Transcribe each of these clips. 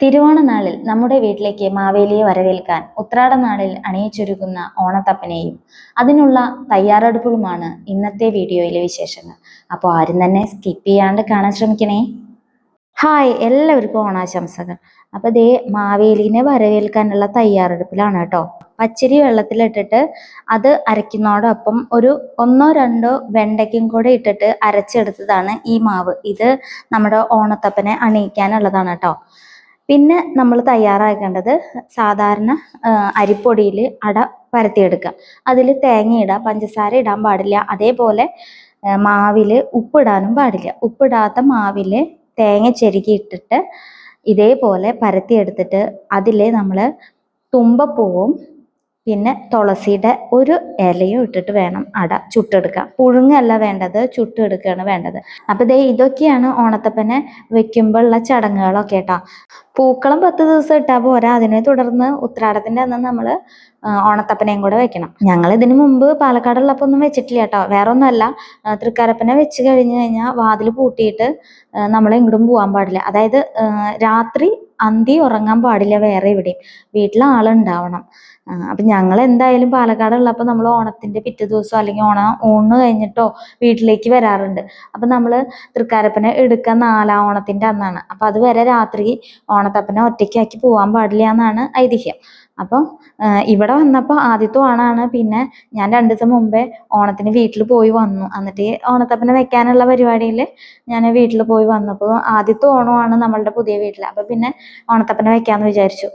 തിരുവോണ നാളിൽ നമ്മുടെ വീട്ടിലേക്ക് മാവേലിയെ വരവേൽക്കാൻ ഉത്രാടനാളിൽ അണിയിച്ചൊരുക്കുന്ന ഓണത്തപ്പനെയും അതിനുള്ള തയ്യാറെടുപ്പുകളുമാണ് ഇന്നത്തെ വീഡിയോയിലെ വിശേഷങ്ങൾ. അപ്പോൾ ആരും തന്നെ സ്കിപ്പ് ചെയ്യാണ്ട് കാണാൻ ശ്രമിക്കണേ. ഹായ് എല്ലാവർക്കും ഓണാശംസകൾ. അപ്പോൾ ദേ മാവേലിനെ വരവേൽക്കാനുള്ള തയ്യാറെടുപ്പിലാണ് കേട്ടോ. പച്ചരി വെള്ളത്തിലിട്ടിട്ട് അത് അരയ്ക്കുന്നതോടൊപ്പം ഒരു ഒന്നോ രണ്ടോ വെണ്ടയ്ക്കും കൂടെ ഇട്ടിട്ട് അരച്ചെടുത്തതാണ് ഈ മാവ്. ഇത് നമ്മുടെ ഓണത്തപ്പനെ അണിയിക്കാനുള്ളതാണ് കേട്ടോ. പിന്നെ നമ്മൾ തയ്യാറാക്കേണ്ടത് സാധാരണ അരിപ്പൊടിയിൽ അട പരത്തിയെടുക്കുക. അതിൽ തേങ്ങ ഇടാം പഞ്ചസാര ഇടാൻ പാടില്ല. അതേപോലെ മാവിൽ ഉപ്പിടാനും പാടില്ല. ഉപ്പിടാത്ത മാവിൽ തേങ്ങ ചെരുകിയിട്ടിട്ട് ഇതേപോലെ പരത്തിയെടുത്തിട്ട് അതിൽ നമ്മൾ തുമ്പപ്പൂവും പിന്നെ തുളസിയുടെ ഒരു ഇലയും ഇട്ടിട്ട് വേണം അട ചുട്ടെടുക്കാൻ. പുഴുങ്ങല്ല വേണ്ടത് ചുട്ടെടുക്കുകയാണ് വേണ്ടത്. അപ്പം ദേ ഇതൊക്കെയാണ് ഓണത്തപ്പനെ വെക്കുമ്പോൾ ഉള്ള ചടങ്ങുകളൊക്കെ കേട്ടോ. പൂക്കളം പത്ത് ദിവസം ഇട്ടാൽ പോരാ അതിനെ തുടർന്ന് ഉത്രാടത്തിന്റെ അന്ന് നമ്മൾ ഓണത്തപ്പനെയും കൂടെ വെക്കണം. ഞങ്ങൾ ഇതിനു മുമ്പ് പാലക്കാടുള്ളപ്പോൾ ഒന്നും വെച്ചിട്ടില്ല കേട്ടോ. വേറെ ഒന്നുമല്ല തൃക്കാരപ്പനെ വെച്ച് കഴിഞ്ഞ് കഴിഞ്ഞാൽ വാതിൽ പൂട്ടിയിട്ട് നമ്മൾ എങ്ങോട്ടും പോകാൻ പാടില്ല. അതായത് രാത്രി അന്തി ഉറങ്ങാൻ പാടില്ല വേറെ എവിടെയും. വീട്ടിൽ ആളുണ്ടാവണം. അപ്പം ഞങ്ങൾ എന്തായാലും പാലക്കാട് ഉള്ളപ്പോൾ നമ്മൾ ഓണത്തിന്റെ പിറ്റേ ദിവസം അല്ലെങ്കിൽ ഓണ ഊണ് കഴിഞ്ഞിട്ടോ വീട്ടിലേക്ക് വരാറുണ്ട്. അപ്പം നമ്മൾ തൃക്കാരപ്പനെ എടുക്കുക നാലാം ഓണത്തിന്റെ അന്നാണ്. അപ്പം അതുവരെ രാത്രി ഓണത്തപ്പനെ ഒറ്റയ്ക്കാക്കി പോകാൻ പാടില്ല എന്നാണ് ഐതിഹ്യം. അപ്പോൾ ഇവിടെ വന്നപ്പോൾ ആദ്യത്തെ ഓണാണ് പിന്നെ ഞാൻ രണ്ട് ദിവസം മുമ്പേ ഓണത്തിന് വീട്ടിൽ പോയി വന്നു. എന്നിട്ട് ഓണത്തപ്പനെ വെക്കാനുള്ള പരിപാടിയിൽ ഞാൻ വീട്ടിൽ പോയി വന്നപ്പോൾ ആദ്യത്തെ ഓണമാണ് നമ്മളുടെ പുതിയ വീട്ടിൽ അപ്പോൾ പിന്നെ ഓണത്തപ്പനെ വെക്കാമെന്ന് വിചാരിച്ചു.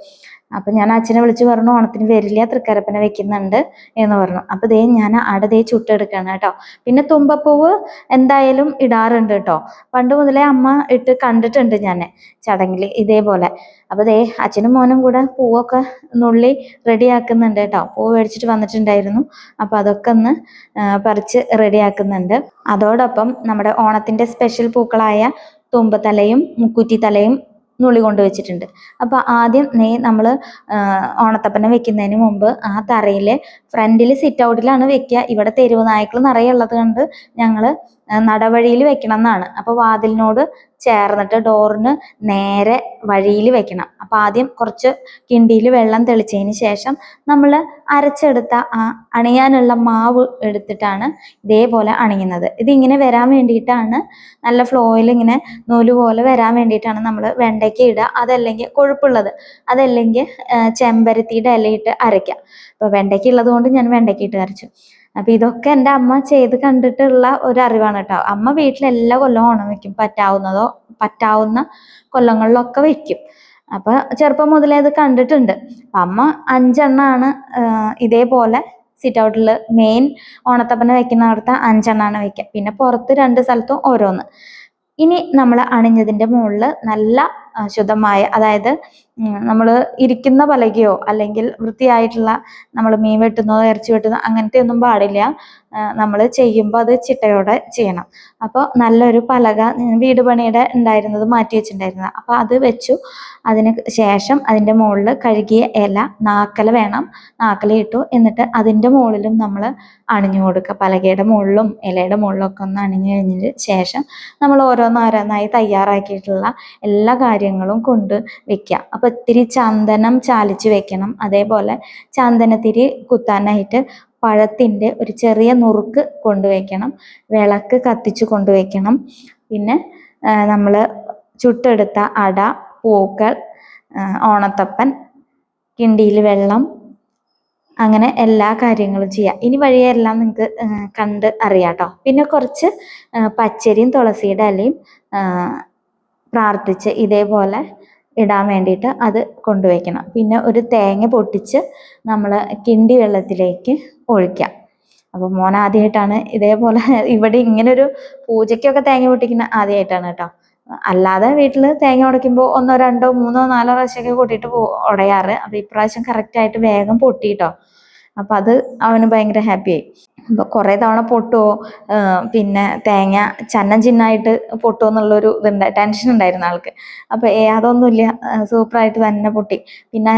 അപ്പൊ ഞാൻ അച്ഛനെ വിളിച്ച് പറഞ്ഞു ഓണത്തിന് വരില്ല തൃക്കരപ്പന വെക്കുന്നുണ്ട് എന്ന് പറഞ്ഞു. അപ്പൊ ദേ ഞാൻ അടതേ ചുട്ടെടുക്കാണ് കേട്ടോ. പിന്നെ തുമ്പപ്പൂവ് എന്തായാലും ഇടാറുണ്ട് കേട്ടോ. പണ്ട് മുതലേ അമ്മ ഇട്ട് കണ്ടിട്ടുണ്ട് ഞാൻ ചടങ്ങിൽ ഇതേപോലെ. അപ്പൊ ദേ അച്ഛനും മോനും കൂടെ പൂവൊക്കെ നുള്ളി റെഡിയാക്കുന്നുണ്ട് കേട്ടോ. പൂവ് മേടിച്ചിട്ട് വന്നിട്ടുണ്ടായിരുന്നു. അപ്പൊ അതൊക്കെ ഒന്ന് പറിച്ച് റെഡിയാക്കുന്നുണ്ട്. അതോടൊപ്പം നമ്മുടെ ഓണത്തിന്റെ സ്പെഷ്യൽ പൂക്കളായ തുമ്പത്തലയും മുക്കുറ്റിത്തലയും നുള്ളി കൊണ്ട് വെച്ചിട്ടുണ്ട്. അപ്പോൾ ആദ്യം നെയ് നമ്മൾ ഓണത്തപ്പനെ വെക്കുന്നതിന് മുമ്പ് ആ തറയിൽ ഫ്രണ്ടിൽ സിറ്റ് ഔട്ടിലാണ് വെക്കുക ഇവിടെ തെരുവ് നായ്ക്കൾ നിറയെ ഉള്ളത് കൊണ്ട് ഞങ്ങൾ നടവഴിയിൽ വെക്കണം എന്നാണ് അപ്പോൾ വാതിലിനോട് ചേർന്നിട്ട് ഡോറിന് നേരെ വഴിയിൽ വെക്കണം. അപ്പോൾ ആദ്യം കുറച്ച് കിണ്ടിയിൽ വെള്ളം തെളിച്ചതിന് ശേഷം നമ്മൾ അരച്ചെടുത്ത ആ അണിയാനുള്ള മാവ് എടുത്തിട്ടാണ് ഇതേപോലെ അണിയുന്നത്. ഇതിങ്ങനെ വരാൻ വേണ്ടിയിട്ടാണ് നല്ല ഫ്ലോയിൽ ഇങ്ങനെ നൂൽ പോലെ വരാൻ വേണ്ടിയിട്ടാണ് നമ്മൾ വെണ്ടയ്ക്ക ഇടുക. അതല്ലെങ്കിൽ കൊഴുപ്പുള്ളത്. അതല്ലെങ്കിൽ ചെമ്പരത്തിയുടെ ഇലയിട്ട് അരയ്ക്കുക. അപ്പോൾ വെണ്ടയ്ക്ക ഉള്ളത് കൊണ്ട് ഞാൻ വെണ്ടയ്ക്ക ഇട്ട് അരച്ചു. അപ്പൊ ഇതൊക്കെ എന്റെ അമ്മ ചെയ്ത് കണ്ടിട്ടുള്ള ഒരു അറിവാണ് കേട്ടോ. അമ്മ വീട്ടിൽ എല്ലാ കൊല്ലവും ഓണം വെക്കും. പറ്റാവുന്നതോ പറ്റാവുന്ന കൊല്ലങ്ങളിലൊക്കെ വെക്കും. അപ്പൊ ചെറുപ്പം മുതലേ അത് കണ്ടിട്ടുണ്ട്. അമ്മ അഞ്ചെണ്ണാണ് ഇതേപോലെ സിറ്റ് ഔട്ടിൽ മെയിൻ ഓണത്തപ്പന വെക്കുന്ന അവിടുത്തെ അഞ്ചെണ്ണാണ് വെക്കുക പിന്നെ പുറത്ത് രണ്ട് സ്ഥലത്തും ഓരോന്ന്. ഇനി നമ്മൾ അണിഞ്ഞതിന്റെ മുകളിൽ നല്ല ശുദ്ധമായ അതായത് നമ്മൾ ഇരിക്കുന്ന പലകയോ അല്ലെങ്കിൽ വൃത്തിയായിട്ടുള്ള നമ്മൾ മീൻ വെട്ടുന്നതോ ഇറച്ചി വെട്ടുന്നതോ അങ്ങനത്തെ ഒന്നും പാടില്ല നമ്മൾ ചെയ്യുമ്പോൾ അത് ചിട്ടയോടെ ചെയ്യണം. അപ്പോൾ നല്ലൊരു പലക വീട് പണിയുടെ ഉണ്ടായിരുന്നത് മാറ്റി വെച്ചിട്ടുണ്ടായിരുന്നത് അപ്പോൾ അത് വെച്ചു. അതിന് ശേഷം അതിന്റെ മുകളിൽ കഴുകിയ ഇല നാക്കല വേണം. നാക്കല ഇട്ടു. എന്നിട്ട് അതിന്റെ മുകളിലും നമ്മൾ അണിഞ്ഞു കൊടുക്കുക. പലകയുടെ മുകളിലും ഇലയുടെ മുകളിലൊക്കെ ഒന്ന് അണിഞ്ഞു കഴിഞ്ഞതിന് ശേഷം നമ്മൾ ഓരോന്നോരോന്നായി തയ്യാറാക്കിയിട്ടുള്ള എല്ലാ കാര്യങ്ങളും കൊണ്ട് വെക്കുക. അപ്പോൾ ഇത്തിരി ചന്ദനം ചാലിച്ച് വെക്കണം. അതേപോലെ ചന്ദനത്തിരി കുത്താനായിട്ട് പഴത്തിന്റെ ഒരു ചെറിയ നുറുക്ക് കൊണ്ടുവയ്ക്കണം വിളക്ക് കത്തിച്ച് കൊണ്ടുവയ്ക്കണം പിന്നെ നമ്മൾ ചുട്ടെടുത്ത അട പൂക്കൾ ഓണത്തപ്പൻ കിണ്ടിയിൽ വെള്ളം അങ്ങനെ എല്ലാ കാര്യങ്ങളും ചെയ്യാം. ഇനി വഴിയെല്ലാം നിങ്ങൾക്ക് കണ്ട് അറിയാട്ടോ. പിന്നെ കുറച്ച് പച്ചരിയും തുളസിയുടെ ഇലയും പ്രാർത്ഥിച്ച് ഇതേപോലെ ഇടാൻ വേണ്ടിയിട്ട് അത് കൊണ്ടുവയ്ക്കണം. പിന്നെ ഒരു തേങ്ങ പൊട്ടിച്ച് നമ്മൾ കിണ്ടി വെള്ളത്തിലേക്ക് ഒഴിക്കാം. അപ്പോൾ മോൻ ആദ്യമായിട്ടാണ് ഇതേപോലെ ഇവിടെ ഇങ്ങനൊരു പൂജയ്ക്കൊക്കെ തേങ്ങ പൊട്ടിക്കുന്ന ആദ്യമായിട്ടാണ് കേട്ടോ. അല്ലാതെ വീട്ടിൽ തേങ്ങ ഉടയ്ക്കുമ്പോൾ ഒന്നോ രണ്ടോ മൂന്നോ നാലോ പ്രാവശ്യമൊക്കെ കൂട്ടിയിട്ട് ഉടയാറ്. അപ്പോൾ ഇപ്രാവശ്യം കറക്റ്റായിട്ട് വേഗം പൊട്ടിയിട്ടോ അപ്പോൾ അത് അവന് ഭയങ്കര ഹാപ്പിയായി അപ്പോൾ കുറേ തവണ പൊട്ടുമോ പിന്നെ തേങ്ങ ചന്നം ചിന്നായിട്ട് പൊട്ടുമോ എന്നുള്ളൊരു ഇതുണ്ട് ടെൻഷൻ ഉണ്ടായിരുന്നു ആൾക്ക്. അപ്പോൾ ഏ അതൊന്നുമില്ല സൂപ്പറായിട്ട് തന്നെ പൊട്ടി. പിന്നെ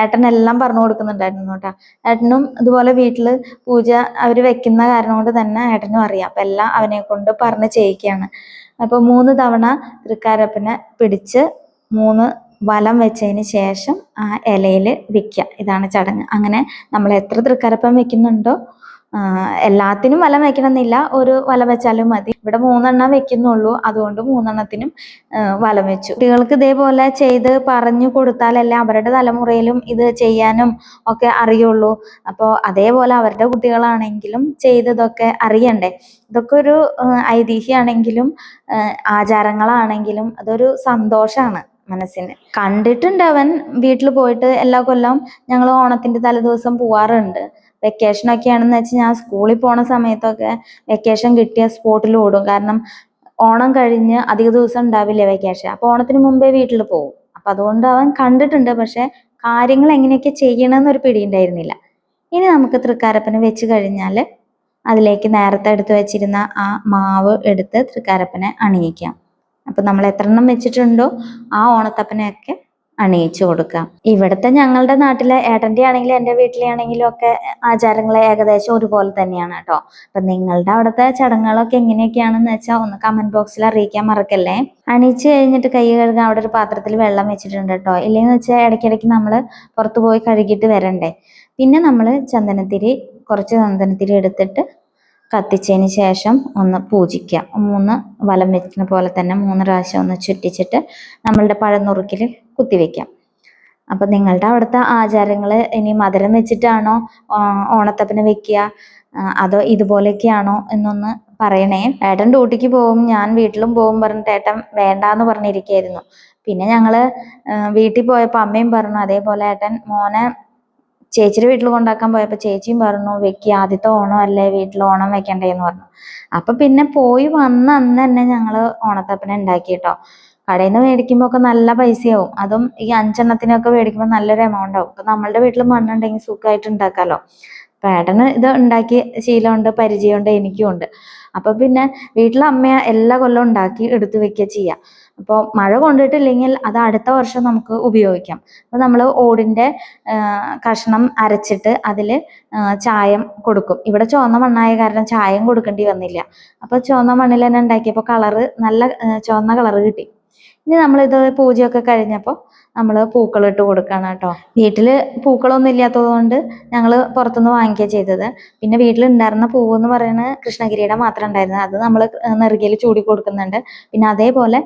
ഏട്ടനെല്ലാം പറഞ്ഞു കൊടുക്കുന്നുണ്ടായിരുന്നു കേട്ടോ. ഏട്ടനും ഇതുപോലെ വീട്ടിൽ പൂജ അവർ വെക്കുന്ന കാരണം കൊണ്ട് തന്നെ ഏട്ടനും അറിയാം. അപ്പം എല്ലാം അവനെ കൊണ്ട് പറഞ്ഞ് ചെയ്യിക്കുകയാണ്. അപ്പോൾ മൂന്ന് തവണ തൃക്കാരപ്പനെ പിടിച്ച് മൂന്ന് വലം വെച്ചതിന് ശേഷം ആ ഇലയിൽ വെക്കുക ഇതാണ് ചടങ്ങ്. അങ്ങനെ നമ്മൾ എത്ര തൃക്കരപ്പം വെക്കുന്നുണ്ടോ എല്ലാത്തിനും വലം വെക്കണമെന്നില്ല. ഒരു വലം വെച്ചാലും മതി. ഇവിടെ മൂന്നെണ്ണം വെക്കുന്നുള്ളൂ. അതുകൊണ്ട് മൂന്നെണ്ണത്തിനും വലം വെച്ചു. കുട്ടികൾക്ക് ഇതേപോലെ ചെയ്ത് പറഞ്ഞു കൊടുത്താലല്ലേ അവരുടെ തലമുറയിലും ഇത് ചെയ്യാനും ഒക്കെ അറിയുള്ളൂ. അപ്പോൾ അതേപോലെ അവരുടെ കുട്ടികളാണെങ്കിലും ചെയ്തതൊക്കെ അറിയണ്ടേ. ഇതൊക്കെ ഒരു ഐതിഹ്യമാണെങ്കിലും ആചാരങ്ങളാണെങ്കിലും അതൊരു സന്തോഷമാണ് മനസ്സിന്. കണ്ടിട്ടുണ്ട് അവൻ. വീട്ടിൽ പോയിട്ട് എല്ലാ കൊല്ലം ഞങ്ങൾ ഓണത്തിന്റെ തലേദിവസം പോവാറുണ്ട്. വെക്കേഷൻ ഒക്കെ ആണെന്ന് വെച്ചാൽ ഞാൻ സ്കൂളിൽ പോണ സമയത്തൊക്കെ വെക്കേഷൻ കിട്ടിയ സ്പോട്ടിൽ ഓടും. കാരണം ഓണം കഴിഞ്ഞ് അധിക ദിവസം ഉണ്ടാവില്ല വെക്കേഷൻ അപ്പോൾ ഓണത്തിന് മുമ്പേ വീട്ടിൽ പോകും അപ്പം അതുകൊണ്ട് അവൻ കണ്ടിട്ടുണ്ട്. പക്ഷെ കാര്യങ്ങൾ എങ്ങനെയൊക്കെ പിടി ഉണ്ടായിരുന്നില്ല. ഇനി നമുക്ക് തൃക്കാരപ്പന വെച്ച് കഴിഞ്ഞാൽ അതിലേക്ക് നേരത്തെ എടുത്തു വെച്ചിരുന്ന ആ മാവ് എടുത്ത് തൃക്കാരപ്പനെ അണിയിക്കാം. അപ്പം നമ്മൾ എത്രണ്ണം വെച്ചിട്ടുണ്ടോ ആ ഓണത്തപ്പനെയൊക്കെ അണിയിച്ചു കൊടുക്കാം. ഇവിടുത്തെ ഞങ്ങളുടെ നാട്ടിലെ ഏട്ടന്റെ ആണെങ്കിലും എന്റെ വീട്ടിലെ ആണെങ്കിലും ഒക്കെ ആചാരങ്ങൾ ഏകദേശം ഒരുപോലെ തന്നെയാണ് കേട്ടോ. അപ്പം നിങ്ങളുടെ അവിടുത്തെ ചടങ്ങുകളൊക്കെ എങ്ങനെയൊക്കെയാണെന്ന് വെച്ചാൽ ഒന്ന് കമന്റ് ബോക്സിൽ അറിയിക്കാൻ മറക്കല്ലേ? അണിയിച്ച് കഴിഞ്ഞിട്ട് കൈ കഴുകാൻ അവിടെ ഒരു പാത്രത്തിൽ വെള്ളം വെച്ചിട്ടുണ്ട് കേട്ടോ. ഇല്ലെന്ന് വെച്ചാൽ ഇടയ്ക്കിടയ്ക്ക് നമ്മൾ പുറത്ത് പോയി കഴുകിയിട്ട് വരണ്ടേ. പിന്നെ നമ്മൾ ചന്ദനത്തിരി കുറച്ച് ചന്ദനത്തിരി എടുത്തിട്ട് കത്തിച്ചതിന് ശേഷം ഒന്ന് പൂജിക്കുക. മൂന്ന് വലം വെക്കുന്ന പോലെ തന്നെ മൂന്ന് പ്രാവശ്യം ഒന്ന് ചുറ്റിച്ചിട്ട് നമ്മളുടെ പഴനുറുക്കിൽ കുത്തിവെക്കാം അപ്പം നിങ്ങളുടെ അവിടുത്തെ ആചാരങ്ങൾ ഇനി മധുരം വെച്ചിട്ടാണോ ഓണത്തപ്പന് വെക്കുക അതോ ഇതുപോലെയൊക്കെയാണോ എന്നൊന്ന് പറയണേ. ഏട്ടൻ ഡ്യൂട്ടിക്ക് പോകും ഞാൻ വീട്ടിലും പോകും പറഞ്ഞിട്ട് ഏട്ടൻ വേണ്ടാന്ന് പറഞ്ഞിരിക്കുകയായിരുന്നു. പിന്നെ ഞങ്ങൾ വീട്ടിൽ പോയപ്പോൾ അമ്മയും പറഞ്ഞു അതേപോലെ ഏട്ടൻ മോനെ ചേച്ചിയുടെ വീട്ടിൽ കൊണ്ടാക്കാൻ പോയപ്പോൾ ചേച്ചിയും പറഞ്ഞു വെക്കി ആദ്യത്തെ ഓണം അല്ലേ വീട്ടിൽ ഓണം വെക്കണ്ടേന്ന് പറഞ്ഞു. അപ്പൊ പിന്നെ പോയി വന്ന അന്ന് തന്നെ ഞങ്ങൾ ഓണത്തപ്പനെ ഉണ്ടാക്കി കേട്ടോ കടയിൽ നിന്ന് മേടിക്കുമ്പോൾ ഒക്കെ നല്ല പൈസയാവും. അതും ഈ അഞ്ചെണ്ണത്തിനൊക്കെ മേടിക്കുമ്പോൾ നല്ലൊരു എമൗണ്ട് ആവും. നമ്മളുടെ വീട്ടിൽ മണ്ണുണ്ടെങ്കിൽ സുഖമായിട്ട് ഉണ്ടാക്കാലോ. പേട്ടന് ഇത് ഉണ്ടാക്കി ശീലമുണ്ട് പരിചയമുണ്ട് എനിക്കും ഉണ്ട് അപ്പൊ പിന്നെ വീട്ടിലെ അമ്മ എല്ലാ കൊല്ലവും ഉണ്ടാക്കി എടുത്തു വെക്കുക ചെയ്യുക അപ്പോൾ മഴ കൊണ്ടിട്ടില്ലെങ്കിൽ അത് അടുത്ത വർഷം നമുക്ക് ഉപയോഗിക്കാം. അപ്പോൾ നമ്മൾ ഓടിന്റെ കഷ്ണം അരച്ചിട്ട് അതിൽ ചായം കൊടുക്കും. ഇവിടെ ചുവന്ന മണ്ണായ കാരണം ചായം കൊടുക്കേണ്ടി വന്നില്ല. അപ്പോൾ ചുവന്ന മണ്ണിൽ തന്നെ ഉണ്ടാക്കിയപ്പോൾ കളറ് നല്ല ചുവന്ന കളറ് കിട്ടി. ഇനി നമ്മളിത് പൂജയൊക്കെ കഴിഞ്ഞപ്പോൾ നമ്മൾ പൂക്കൾ ഇട്ട് കൊടുക്കണം കേട്ടോ. വീട്ടിൽ പൂക്കളൊന്നും ഇല്ലാത്തത് കൊണ്ട് ഞങ്ങൾ പുറത്തുനിന്ന് വാങ്ങിക്കുക ചെയ്തത്. പിന്നെ വീട്ടിലുണ്ടായിരുന്ന പൂവ് എന്ന് പറയുന്നത് കൃഷ്ണഗിരിയുടെ മാത്രം ഉണ്ടായിരുന്നത് അത് നമ്മൾ നെറുകയിൽ ചൂടി കൊടുക്കുന്നുണ്ട്. പിന്നെ അതേപോലെ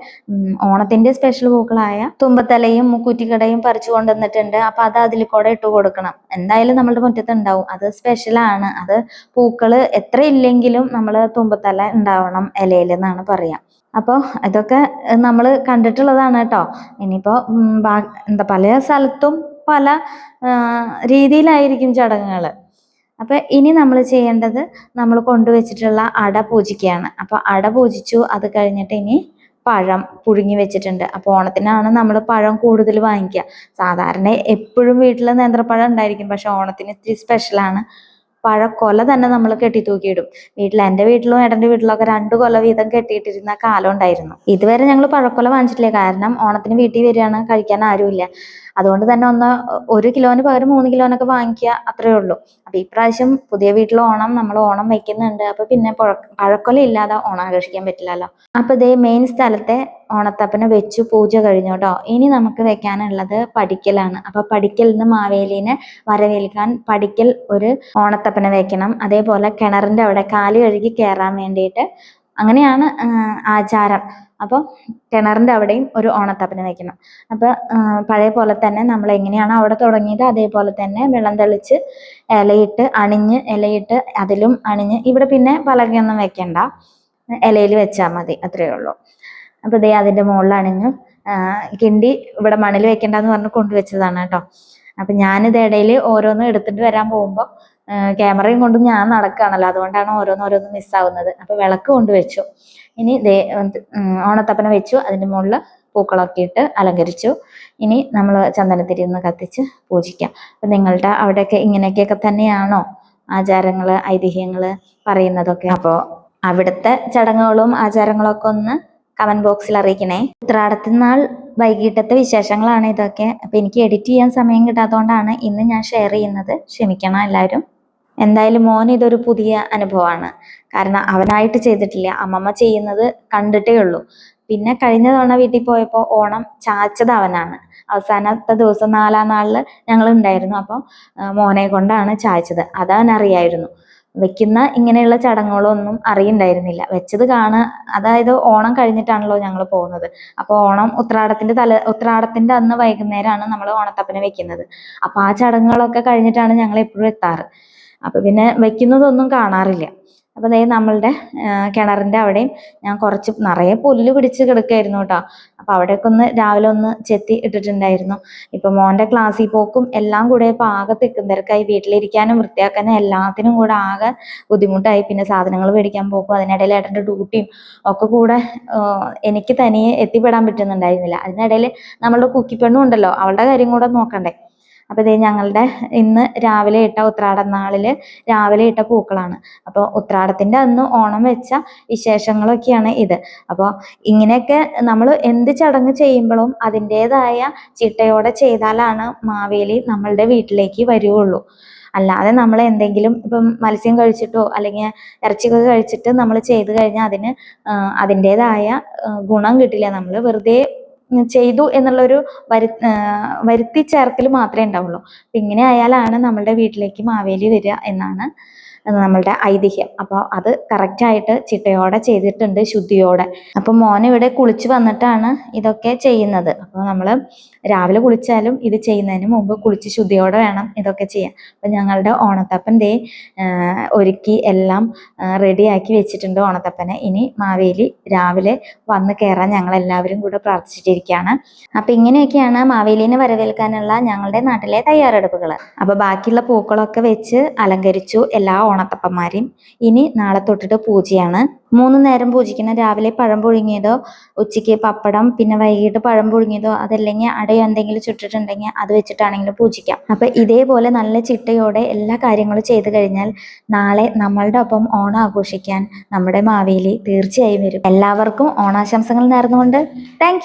ഓണത്തിന്റെ സ്പെഷ്യൽ പൂക്കളായ തുമ്പത്തലയും മുക്കൂറ്റിക്കടയും പറിച്ചു കൊണ്ടുവന്നിട്ടുണ്ട്. അപ്പൊ അത് അതിൽ കൂടെ ഇട്ട് കൊടുക്കണം. എന്തായാലും നമ്മളുടെ മുറ്റത്ത് ഉണ്ടാവും അത് സ്പെഷ്യലാണ് അത് പൂക്കൾ എത്ര ഇല്ലെങ്കിലും നമ്മൾ തുമ്പത്തല ഉണ്ടാവണം ഇലയിൽ എന്നാണ് പറയാ. അപ്പോൾ ഇതൊക്കെ നമ്മൾ കണ്ടിട്ടുള്ളതാണ് കേട്ടോ. ഇനിയിപ്പോൾ എന്താ പല സ്ഥലത്തും പല രീതിയിലായിരിക്കും ചടങ്ങുകൾ അപ്പോൾ ഇനി നമ്മൾ ചെയ്യേണ്ടത് നമ്മൾ കൊണ്ടുവച്ചിട്ടുള്ള അട പൂജിക്കുകയാണ്. അപ്പോൾ അട പൂജിച്ചു അത് കഴിഞ്ഞിട്ട് ഇനി പഴം പുഴുങ്ങി വെച്ചിട്ടുണ്ട്. അപ്പോൾ ഓണത്തിനാണ് നമ്മൾ പഴം കൂടുതൽ വാങ്ങിക്കുക. സാധാരണ എപ്പോഴും വീട്ടിൽ നേന്ത്രപ്പഴം ഉണ്ടായിരിക്കും പക്ഷെ ഓണത്തിന് ഇത്തിരി സ്പെഷ്യലാണ് പഴക്കൊല തന്നെ നമ്മൾ കെട്ടി തൂക്കിയിടും. വീട്ടിൽ എന്റെ വീട്ടിലും ഏട്ടന്റെ വീട്ടിലൊക്കെ രണ്ട് കൊല വീതം കെട്ടിയിട്ടിരുന്ന കാലം ഉണ്ടായിരുന്നു. ഇതുവരെ ഞങ്ങൾ പഴക്കൊല വാങ്ങിച്ചിട്ടില്ല. കാരണം ഓണത്തിന് വീട്ടിൽ വരികയാണ് കഴിക്കാൻ ആരുമില്ല. അതുകൊണ്ട് തന്നെ ഒന്ന് ഒരു കിലോന് പകരം മൂന്ന് കിലോനൊക്കെ വാങ്ങിക്കുക അത്രേ ഉള്ളൂ. അപ്പൊ ഇപ്രാവശ്യം പുതിയ വീട്ടിൽ ഓണം നമ്മൾ ഓണം വെക്കുന്നുണ്ട്. അപ്പൊ പിന്നെ പുഴ- പഴക്കൊല ഇല്ലാതെ ഓണം ആഘോഷിക്കാൻ പറ്റില്ലല്ലോ. അപ്പൊ ഇതേ മെയിൻ സ്ഥലത്തെ ഓണത്തപ്പനെ വെച്ചു പൂജ കഴിഞ്ഞു കേട്ടോ. ഇനി നമുക്ക് വെക്കാനുള്ളത് പടിക്കലാണ്. അപ്പൊ പഠിക്കലിന്ന് മാവേലിനെ വരവേൽക്കാൻ പടിക്കൽ ഒരു ഓണത്തപ്പനെ വെക്കണം. അതേപോലെ കിണറിന്റെ അവിടെ കാൽ കഴുകി കയറാൻ വേണ്ടിയിട്ട്. അങ്ങനെയാണ് ആചാരം. അപ്പോൾ കിണറിന്റെ അവിടെയും ഒരു ഓണത്തപ്പനെ വെക്കണം. അപ്പോൾ പഴയ പോലെ തന്നെ നമ്മൾ എങ്ങനെയാണോ അവിടെ തുടങ്ങിയത് അതേപോലെ തന്നെ വെള്ളം തെളിച്ച് ഇലയിട്ട് അണിഞ്ഞ് ഇലയിട്ട് അതിലും അണിഞ്ഞ് ഇവിടെ പിന്നെ പലകയൊന്നും വെക്കണ്ട. ഇലയിൽ വെച്ചാൽ മതി അത്രയേ ഉള്ളൂ. അപ്പോൾ ദേ അതിന്റെ മുകളിൽ അണിഞ്ഞു. കിണ്ടി ഇവിടെ മണ്ണിൽ വെക്കണ്ടെന്ന് പറഞ്ഞ് കൊണ്ടുവച്ചതാണ് കേട്ടോ. അപ്പൊ ഞാനിത് ഇടയിൽ ഓരോന്നും എടുത്തിട്ട് വരാൻ പോകുമ്പോൾ ക്യാമറയും കൊണ്ട് ഞാൻ നടക്കുകയാണല്ലോ. അതുകൊണ്ടാണ് ഓരോന്നോരോന്ന് ഓരോന്ന് മിസ്സാവുന്നത് അപ്പൊ വിളക്ക് കൊണ്ട് വെച്ചു. ഇനി ദേ ഓണത്തപ്പന വെച്ചു. അതിന്റെ മുകളിൽ പൂക്കളൊക്കെ ഇട്ട് അലങ്കരിച്ചു. ഇനി നമ്മൾ ചന്ദനത്തിരി ഒന്ന് കത്തിച്ച് പൂജിക്കാം. അപ്പൊ നിങ്ങളുടെ അവിടെയൊക്കെ ഇങ്ങനെയൊക്കെയൊക്കെ തന്നെയാണോ ആചാരങ്ങൾ ഐതിഹ്യങ്ങൾ പറയുന്നതൊക്കെ? അപ്പോൾ അവിടുത്തെ ചടങ്ങുകളും ആചാരങ്ങളൊക്കെ ഒന്ന് കമന്റ് ബോക്സിൽ അറിയിക്കണേ. ഉത്രാടത്തിനാൾ വൈകിട്ടത്തെ വിശേഷങ്ങളാണ് ഇതൊക്കെ. അപ്പൊ എനിക്ക് എഡിറ്റ് ചെയ്യാൻ സമയം കിട്ടാത്തതുകൊണ്ടാണ് ഇന്ന് ഞാൻ ഷെയർ ചെയ്യുന്നത്. ക്ഷമിക്കണം എല്ലാവരും. എന്തായാലും മോൻ ഇതൊരു പുതിയ അനുഭവമാണ്. കാരണം അവനായിട്ട് ചെയ്തിട്ടില്ല. അമ്മമ്മ ചെയ്യുന്നത് കണ്ടിട്ടേ ഉള്ളൂ. പിന്നെ കഴിഞ്ഞ തവണ വീട്ടിൽ പോയപ്പോൾ ഓണം ചാച്ചത് അവനാണ്. അവസാനത്തെ ദിവസം നാലാം നാളിൽ ഞങ്ങൾ ഉണ്ടായിരുന്നു അപ്പം മോനെ കൊണ്ടാണ് ചായച്ചത് അതവൻ അറിയായിരുന്നു വെക്കുന്ന ഇങ്ങനെയുള്ള ചടങ്ങുകളൊന്നും അറിയണ്ടായിരുന്നില്ല. വെച്ചത് കാണ അതായത് ഓണം കഴിഞ്ഞിട്ടാണല്ലോ ഞങ്ങൾ പോകുന്നത്. അപ്പോൾ ഓണം ഉത്രാടത്തിന്റെ തല ഉത്രാടത്തിന്റെ അന്ന് വൈകുന്നേരമാണ് നമ്മൾ ഓണത്തപ്പനെ വെക്കുന്നത്. അപ്പോൾ ആ ചടങ്ങുകളൊക്കെ കഴിഞ്ഞിട്ടാണ് ഞങ്ങൾ എപ്പോഴും എത്താറ്. അപ്പോൾ പിന്നെ വെക്കുന്നതൊന്നും കാണാറില്ല. അപ്പോൾ ദേ നമ്മളുടെ കിണറിന്റെ അവിടെയും ഞാൻ കുറച്ച് നിറയെ പുല്ല് പിടിച്ച് കിടക്കായിരുന്നു കേട്ടോ. അപ്പോൾ അവിടെയൊക്കെ ഒന്ന് രാവിലെ ഒന്ന് ചെത്തി ഇട്ടിട്ടുണ്ടായിരുന്നു. ഇപ്പൊ മോന്റെ ക്ലാസ്സിൽ പോക്കും എല്ലാം കൂടെ ഇപ്പൊ ആകെ തിക്കും തിരക്കായി. വീട്ടിലിരിക്കാനും വൃത്തിയാക്കാനും എല്ലാത്തിനും കൂടെ ആകെ ബുദ്ധിമുട്ടായി. പിന്നെ സാധനങ്ങൾ മേടിക്കാൻ പോകും അതിനിടയിൽ ഏട്ടന്റെ ഡ്യൂട്ടിയും ഒക്കെ കൂടെ എനിക്ക് തനിയെ എത്തിപ്പെടാൻ പറ്റുന്നുണ്ടായിരുന്നില്ല. അതിനിടയിൽ നമ്മളുടെ കുക്കിപ്പെണ്ണും ഉണ്ടല്ലോ അവളുടെ കാര്യം കൂടെ നോക്കണ്ടേ. അപ്പോൾ ഇതേ ഞങ്ങളുടെ ഇന്ന് രാവിലെ ഇട്ട ഉത്രാടം നാളിൽ രാവിലെ ഇട്ട പൂക്കളാണ്. അപ്പോൾ ഉത്രാടത്തിന്റെ അന്ന് ഓണം വെച്ച വിശേഷങ്ങളൊക്കെയാണ് ഇത്. അപ്പോൾ ഇങ്ങനെയൊക്കെ നമ്മൾ എന്ത് ചടങ്ങ് ചെയ്യുമ്പോഴും അതിന്റെതായ ചിട്ടയോടെ ചെയ്താലാണ് മാവേലി നമ്മളുടെ വീട്ടിലേക്ക് വരുവുള്ളൂ. അല്ലാതെ നമ്മൾ എന്തെങ്കിലും ഇപ്പം മത്സ്യം കഴിച്ചിട്ടോ അല്ലെങ്കിൽ ഇറച്ചിയൊക്കെ കഴിച്ചിട്ട് നമ്മൾ ചെയ്ത് കഴിഞ്ഞാൽ അതിന് അതിന്റേതായ ഗുണം കിട്ടില്ല. നമ്മൾ വെറുതെ ചെയ്തു എന്നുള്ളൊരു വരു ആ, വരുത്തി ചേർക്കൽ മാത്രമേ ഉണ്ടാവുള്ളൂ. അപ്പം ഇങ്ങനെ ആയാലാണ് നമ്മളുടെ വീട്ടിലേക്ക് മാവേലി വരിക എന്നാണ്. നമ്മളുടെ ഐതിഹ്യം. അപ്പോൾ അത് കറക്റ്റായിട്ട് ചിട്ടയോടെ ചെയ്തിട്ടുണ്ട് ശുദ്ധിയോടെ. അപ്പോൾ മോൻ ഇവിടെ കുളിച്ച് വന്നിട്ടാണ് ഇതൊക്കെ ചെയ്യുന്നത്. അപ്പോൾ നമ്മൾ രാവിലെ കുളിച്ചാലും ഇത് ചെയ്യുന്നതിന് മുമ്പ് കുളിച്ച് ശുദ്ധിയോടെ വേണം ഇതൊക്കെ ചെയ്യാൻ. അപ്പം ഞങ്ങളുടെ ഓണത്തപ്പൻ ദേ ഒരുക്കി എല്ലാം റെഡിയാക്കി വെച്ചിട്ടുണ്ട് ഓണത്തപ്പനെ. ഇനി മാവേലി രാവിലെ വന്ന് കയറാൻ ഞങ്ങൾ എല്ലാവരും കൂടെ പ്രാർത്ഥിച്ചിട്ടിരിക്കുകയാണ്. അപ്പം ഇങ്ങനെയൊക്കെയാണ് മാവേലിനെ വരവേൽക്കാനുള്ള ഞങ്ങളുടെ നാട്ടിലെ തയ്യാറെടുപ്പുകൾ അപ്പോൾ ബാക്കിയുള്ള പൂക്കളൊക്കെ വെച്ച് അലങ്കരിച്ചു എല്ലാ ഓണത്തപ്പന്മാരെയും. ഇനി നാളെ തൊട്ടിട്ട് പൂജയാണ്. മൂന്ന് നേരം പൂജിക്കുന്ന രാവിലെ പഴം പുഴുങ്ങിയതോ ഉച്ചയ്ക്ക് പപ്പടം പിന്നെ വൈകിട്ട് പഴം പുഴുങ്ങിയതോ അതല്ലെങ്കിൽ അടയോ എന്തെങ്കിലും ചുട്ടിട്ടുണ്ടെങ്കിൽ അത് വെച്ചിട്ടാണെങ്കിലും പൂജിക്കാം. അപ്പൊ ഇതേപോലെ നല്ല ചിട്ടയോടെ എല്ലാ കാര്യങ്ങളും ചെയ്തു കഴിഞ്ഞാൽ നാളെ നമ്മളുടെ ഒപ്പം ഓണം ആഘോഷിക്കാൻ നമ്മുടെ മാവേലി തീർച്ചയായും വരും. എല്ലാവർക്കും ഓണാശംസകൾ നേർന്നുകൊണ്ട്. താങ്ക്